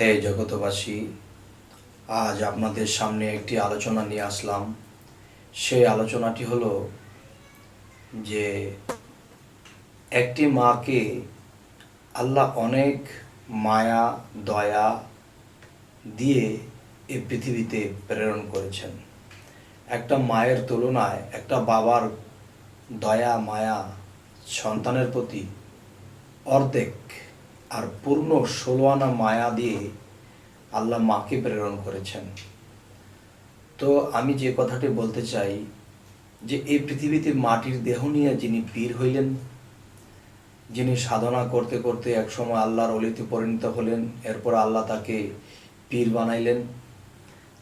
হে জগতবাসী আজ আপনাদের সামনে একটি আলোচনা নিয়ে আসলাম। সেই আলোচনাটি হলো যে একটি মাকে আল্লাহ অনেক মায়া, দয়া দিয়ে এই পৃথিবীতে প্রেরণ করেছেন। একটা মায়ের তুলনায় একটা বাবার দয়া, মায়া সন্তানের প্রতি অর্ধেক আর পূর্ণ ষোলো আনা মায়া দিয়ে আল্লাহ মাকে প্রেরণ করেছেন। তো আমি যে কথাটি বলতে চাই যে এই পৃথিবীতে মাটির দেহ নিয়ে যিনি পীর হইলেন, যিনি সাধনা করতে করতে একসময় আল্লাহর অলিতে পরিণত হলেন, এরপর আল্লাহ তাকে পীর বানাইলেন।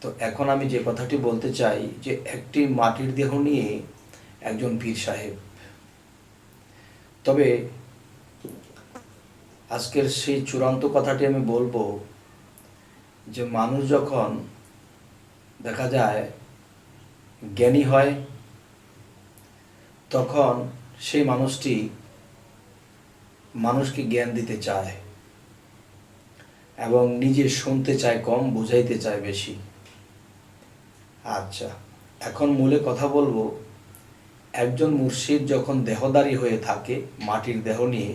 তো এখন আমি যে কথাটি বলতে চাই যে একটি মাটির দেহ নিয়ে একজন পীর সাহেব। তবে আজকের সেই চূড়ান্ত কথাটি আমি বলব যে মানুষ যখন দেখা যায় জ্ঞানী হয়, তখন সেই মানুষটি মানুষকে জ্ঞান দিতে চায় এবং নিজে শুনতে চায় কম, বুঝাইতে চায় বেশি। আচ্ছা এখন মূলে কথা বলব, একজন মুর্শিদ যখন দেহদারি হয়ে থাকে, মাটির দেহ নিয়ে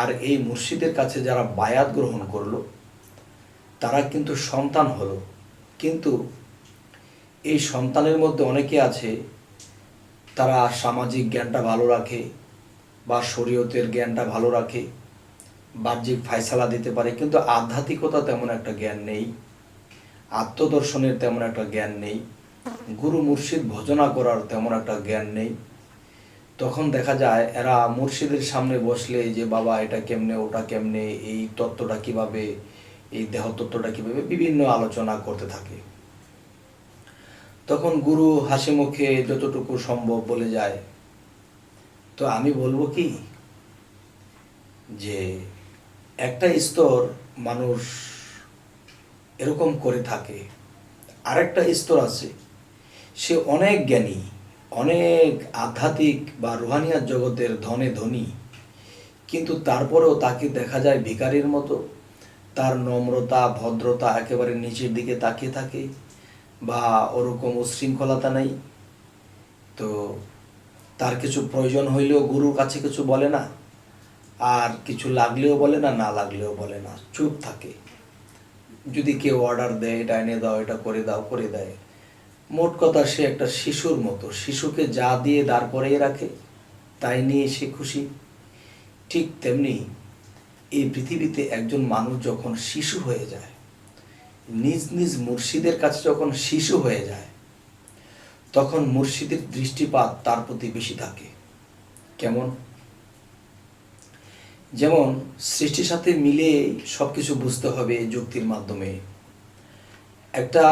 আর এই মুর্শিদের কাছে যারা বায়াত গ্রহণ করল, তারা কিন্তু সন্তান হলো। কিন্তু এই সন্তানের মধ্যে অনেকে আছে, তারা সামাজিক জ্ঞানটা ভালো রাখে বা শরীয়তের জ্ঞানটা ভালো রাখে, বাহ্যিক ফায়সালা দিতে পারে, কিন্তু আধ্যাত্মিকতা তেমন একটা জ্ঞান নেই, আত্মদর্শনের তেমন একটা জ্ঞান নেই, গুরু মুর্শিদ ভজনা করার তেমন একটা জ্ঞান নেই তখন দেখা যায় এরা মুর্শিদের সামনে বসলে যে, বাবা, এটা কেমনে, ওটা কেমনে, এই তত্ত্বটা কীভাবে, এই দেহ তত্ত্বটা কীভাবে? বিভিন্ন আলোচনা করতে থাকে। তখন গুরু হাসি মুখে যতটুকু সম্ভব বলে যায়। তো আমি বলব কি, যে একটা স্তর মানুষ এরকম করে থাকে। আরেকটা স্তর আছে, সে অনেক জ্ঞানী। অনেক আধ্যাত্মিক বা রুহানিয়ার জগতের ধনে ধনী। কিন্তু তারপরেও তাকে দেখা যায় ভিকারির মতো। তার নম্রতা, ভদ্রতা একেবারে নিচের দিকে তাকিয়ে থাকে বা ওরকম উশৃঙ্খলতা নেই। তো তার কিছু প্রয়োজন হইলেও গুরুর কাছে কিছু বলে না। আর কিছু লাগলেও বলে না না লাগলেও বলে না। চুপ থাকে। যদি কেউ অর্ডার দেয়, এটা এনে দাও, এটা করে দাও, করে দেয়। মোট কথা সে একটা শিশুর মতো। শিশুকে যা দিয়ে দাঁড় করিয়ে রাখে, তাই নিয়ে সে খুশি। ঠিক তেমনি এই পৃথিবীতে একজন মানুষ যখন শিশু হয়ে যায়, নিজ নিজ মুর্শিদের কাছে যখন শিশু হয়ে যায়, তখন মুর্শিদের দৃষ্টিপাত তার প্রতি বেশি থাকে। কেমন? যেমন সৃষ্টির সাথে মিলে সব কিছু বুঝতে হবে যুক্তির মাধ্যমে। একটা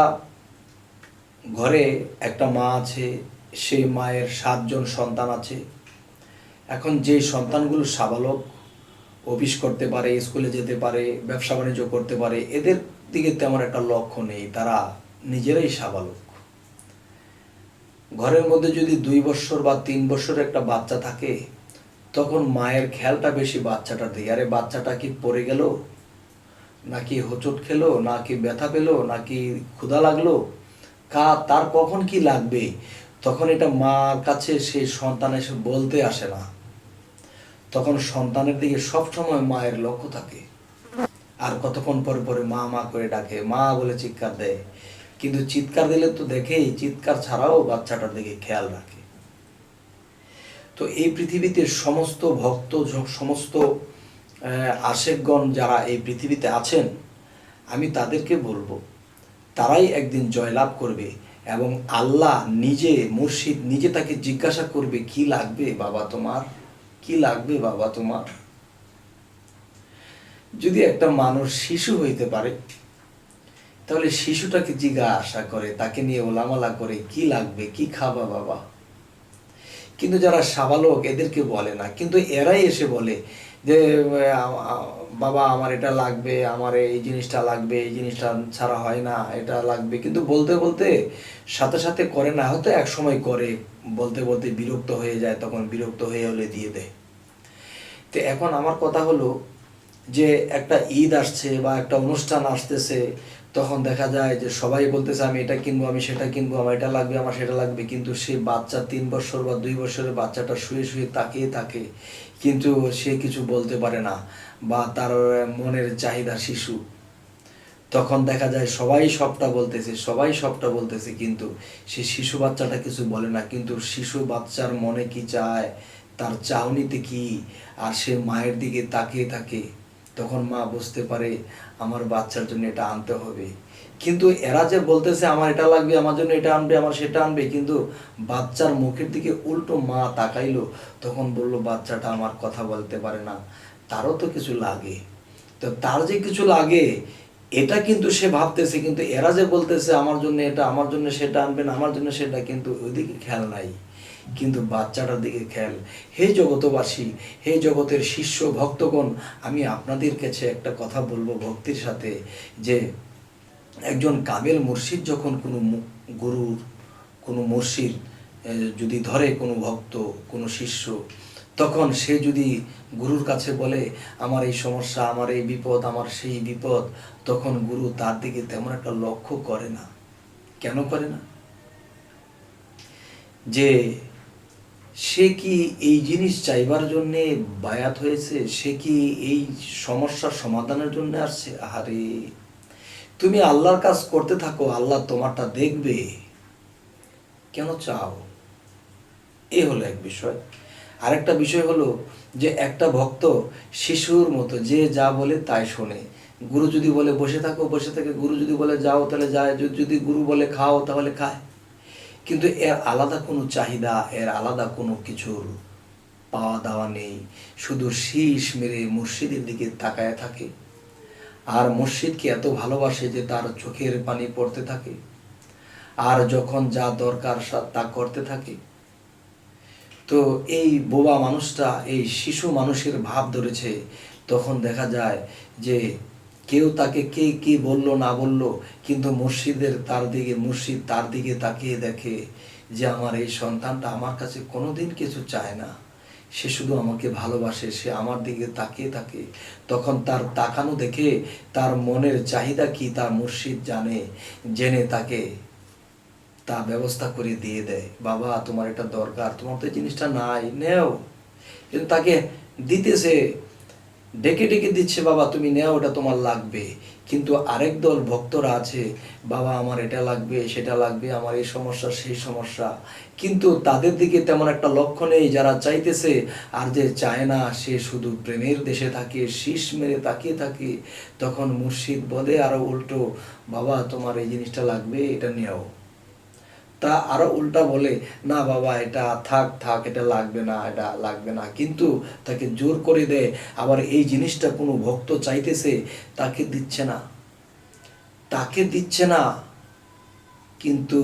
ঘরে একটা মা আছে সেই মায়ের সাতজন সন্তান আছে। এখন যে সন্তানগুলো সাবালক, অফিস করতে পারে, স্কুলে যেতে পারে, ব্যবসা বাণিজ্য করতে পারে, এদের দিকে তেমন একটা লক্ষ্য নেই, তারা নিজেরাই সাবালক। ঘরের মধ্যে যদি দুই বছর বা তিন বছর একটা বাচ্চা থাকে, তখন মায়ের খেয়ালটা বেশি বাচ্চাটার দিকে আরে বাচ্চাটা কি পড়ে গেল? নাকি হোঁচট খেলো? নাকি ব্যথা পেল? নাকি ক্ষুধা লাগল? কা তার কখন কি লাগবে? তখন এটা মার কাছে সেই সন্তান এসে বলতে আসে না। তখন সন্তানের দিকে সবসময় মায়ের লক্ষ্য থাকে। আর কতক্ষণ পরে পরে মা মা করে ডাকে, মা বলে চিৎকার দেয়। কিন্তু চিৎকার দিলে তো দেখেই, চিৎকার ছাড়াও বাচ্চাটার দিকে খেয়াল রাখে। তো এই পৃথিবীতে সমস্ত ভক্ত, সমস্ত আশেকগণ যারা এই পৃথিবীতে আছেন, আমি তাদেরকে বলব তারাই একদিন জয়লাভ করবে এবং আল্লাহ নিজে মুর্শিদ নিজে তাকে জিজ্ঞাসা করবে, কি লাগবে বাবা তোমার? কি লাগবে বাবা তোমার? যদি একটা মানুষ শিশু হইতে পারে, তাহলে শিশুটাকে জিজ্ঞাসা করে, তাকে নিয়ে ওলামালা করে, কি লাগবে? কি খাবা বাবা? কিন্তু যারা সাবালক, এদেরকে বলে না। কিন্তু এরাই এসে বলে যে বাবা, আমার এটা লাগবে, আমার এই জিনিসটা লাগবে, এই জিনিসটা ছাড়া হয় না, এটা লাগবে। কিন্তু বলতে বলতে সাথে সাথে করে না, হয়তো এক সময় করে, বলতে বলতে বিরক্ত হয়ে যায়, তখন বিরক্ত হয়ে হলে দিয়ে দেয়। তো এখন আমার কথা হলো যে একটা ঈদ আসছে বা একটা অনুষ্ঠান আসতেছে তখন দেখা যায় যে সবাই বলতেছে, আমি এটা কিনবো, আমি সেটা কিনবো, আমার এটা লাগবে, আমার সেটা লাগবে। কিন্তু সেই বাচ্চা তিন বছর বা দুই বছরের বাচ্চাটা শুয়ে শুয়ে তাকিয়ে থাকে। কিন্তু সে কিছু বলতে পারে না বা তার মনের চাহিদা শিশু। তখন দেখা যায় সবাই সবটা বলতেছে, সবাই সবটা বলতেছে, কিন্তু সে শিশু বাচ্চাটা কিছু বলে না। কিন্তু শিশু বাচ্চার মনে কি চায়, তার চাউনিতে কি? আর সে মায়ের দিকে তাকিয়ে থাকে। তখন মা বুঝতে পারে আমার বাচ্চার জন্য এটা আনতে হবে। কিন্তু এরা যে বলতেছে, আমার এটা লাগবে, আমার জন্য এটা আনবে, আমার সেটা আনবে। কিন্তু বাচ্চার মুখের দিকে উল্টো মা তাকাইলো, তখন বলল, বাচ্চাটা আমার কথা বলতে পারে না, তারও তো কিছু লাগে। তো তার যে কিছু লাগে, এটা কিন্তু সে ভাবতেছে, কিন্তু এরা যে বলতেছে, আমার জন্য এটা, আমার জন্য সেটা আনবেন আমার জন্য সেটা, কিন্তু ওইদিকে খেয়াল নাই। কিন্তু বাচ্চাটার দিকে খেয়াল। হে জগতবাসী, হে জগতের শিষ্য, ভক্তগণ, আমি আপনাদের কাছে একটা কথা বলব ভক্তির সাথে, যে একজন কামেল মুর্শিদ যখন কোনো গুরুর, কোনো মুর্শিদ যদি ধরে কোনো ভক্ত, কোনো শিষ্য, তখন সে যদি গুরুর কাছে বলে, আমার এই সমস্যা, আমার এই বিপদ, আমার সেই বিপদ, তখন গুরু তার দিকে তেমন একটা লক্ষ্য করে না। কেন করে না? যে সে কি এই জিনিস চাইবার জন্যে বায়াত হয়েছে? সে কি এই সমস্যার সমাধানের জন্য আসছে? আহারে, তুমি আল্লাহর কাজ করতে থাকো, আল্লাহ তোমারটা দেখবে। কেন চাও? এ হলো এক বিষয়। আরেকটা বিষয় হলো যে একটা ভক্ত শিশুর মতো যে যা বলে তাই শোনে। গুরু যদি বলে বসে থাকো, বসে থাকে গুরু যদি বলে যাও, তাহলে যায়। যদি গুরু বলে খাও, তাহলে খায়। কিন্তু এর আলাদা কোনো চাহিদা, এর আলাদা কোনো কিছুর পাওয়া দাওয়া নেই। শুধু শীষ মেরে মসজিদের দিকে তাকায় থাকে। আর মসজিদকে এত ভালোবাসে যে তার চোখের পানি পড়তে থাকে। আর যখন যা দরকার তা করতে থাকে। তো এই বোবা মানুষটা, এই শিশু মানুষের ভাব ধরেছে, তখন দেখা যায় যে কেউ তাকে কে কি বলল, না বলল, কিন্তু মুর্শিদের তার দিকে, মুর্শিদ তার দিকে তাকিয়ে দেখে যে আমার এই সন্তানটা আমার কাছে কোনোদিন কিছু চায় না। সে শুধু আমাকে ভালোবাসে, সে আমার দিকে তাকিয়ে থাকে। তখন তার তাকানো দেখে তার মনের চাহিদা কি তার মুর্শিদ জানে, জেনে তাকে তা ব্যবস্থা করে দিয়ে দেয়। বাবা, তোমার এটা দরকার, তোমার তো এই জিনিসটা নাই, নেও। কিন্তু তাকে দিতেছে ডেকে ডেকে দিচ্ছে, বাবা, তুমি নেও ওটা তোমার লাগবে। কিন্তু আরেক দল, ভক্তরা আছে, বাবা, আমার এটা লাগবে, সেটা লাগবে, আমার এই সমস্যা, সেই সমস্যা। কিন্তু তাদের দিকে তেমন একটা লক্ষ্য নেই, যারা চাইতেছে, আর যে চায় না, সে শুধু প্রেমের দেশে থাকে, শীষ মেরে তাকিয়ে থাকে। তখন মুর্শিদ বলে আরও উল্টো, বাবা, তোমার এই জিনিসটা লাগবে, এটা নেও। তা আরও উল্টা বলে, না বাবা, এটা থাক থাক, এটা লাগবে না, এটা লাগবে না। কিন্তু তাকে জোর করে দেয় আবার এই জিনিসটা কোনো ভক্ত চাইতেছে, তাকে দিচ্ছে না। তাকে দিচ্ছে না, কিন্তু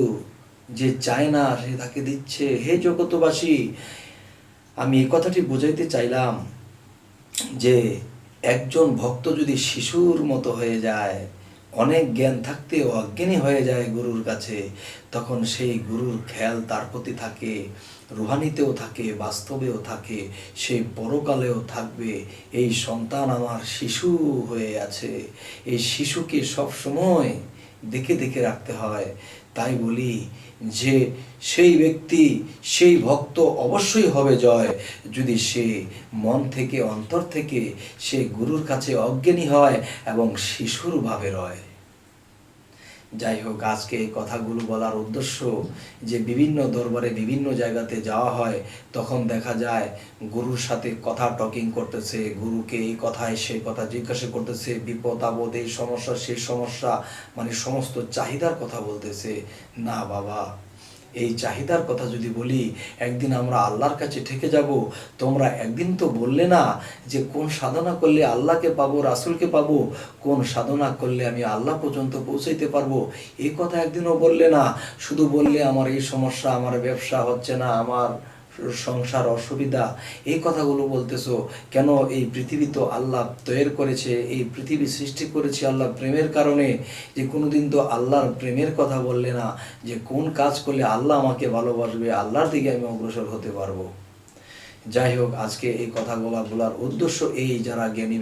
যে চায় না, সে তাকে দিচ্ছে। হে জগতবাসী আমি এই কথাটি বোঝাইতে চাইলাম যে, একজন ভক্ত যদি শিশুর মতো হয়ে যায় অনেক জ্ঞান থাকতেও অজ্ঞানী হয়ে যায় গুরুর কাছে। তখন সেই গুরুর খেয়াল তার প্রতি থাকে, রুহানিতেও থাকে, বাস্তবেও থাকে, সে পরকালেও থাকবে। এই সন্তান আমার শিশু হয়ে আছে। এই শিশুকে সব সময় দেখে দেখে রাখতে হয়। তাই বলি যে সেই ব্যক্তি, সেই ভক্ত অবশ্যই হবে জয়। যদি সে মন থেকে, অন্তর থেকে সে গুরুর কাছে অজ্ঞানী হয় এবং শিশুর ভাবে রয়। যাই হোক, আজকে এই কথাগুলো বলার উদ্দেশ্য যে বিভিন্ন দরবারে বিভিন্ন জায়গাতে যাওয়া হয়, তখন দেখা যায় গুরুর সাথে কথা টকিং করতেছে, গুরুকে এই কথায় সেই কথা জিজ্ঞাসা করতেছে, বিপদ আপদ, এই সমস্যা সেই সমস্যা মানে সমস্ত চাহিদার কথা বলতেছে। না বাবা এই চাহিদার কথা যদি বলি, একদিন আমরা আল্লাহর কাছে ঠেকে যাব, তোমরা একদিন তো বললে না যে কোন সাধনা করলে আল্লাহকে পাবো, রাসুলকে পাবো, কোন সাধনা করলে আমি আল্লাহ পর্যন্ত পৌঁছাইতে পারব? এই কথা একদিনও বললে না, শুধু বললে আমার এই সমস্যা, আমার ব্যবসা হচ্ছে না, আমার সংসার অসুবিধা, এই কথাগুলো বলতেছো, কেন এই পৃথিবী তো আল্লাহ তৈরি করেছে, এই পৃথিবী সৃষ্টি করেছে আল্লাহ প্রেমের কারণে, যে কোনোদিন তো আল্লাহর প্রেমের কথা বললে না, যে কোন কাজ করলে আল্লাহ আমাকে ভালোবাসবে, আল্লাহর দিকে আমি অগ্রসর হতে পারব। যাই হোক, আজকে এই কথাগুলো বলার উদ্দেশ্য এই, যারা জ্ঞানী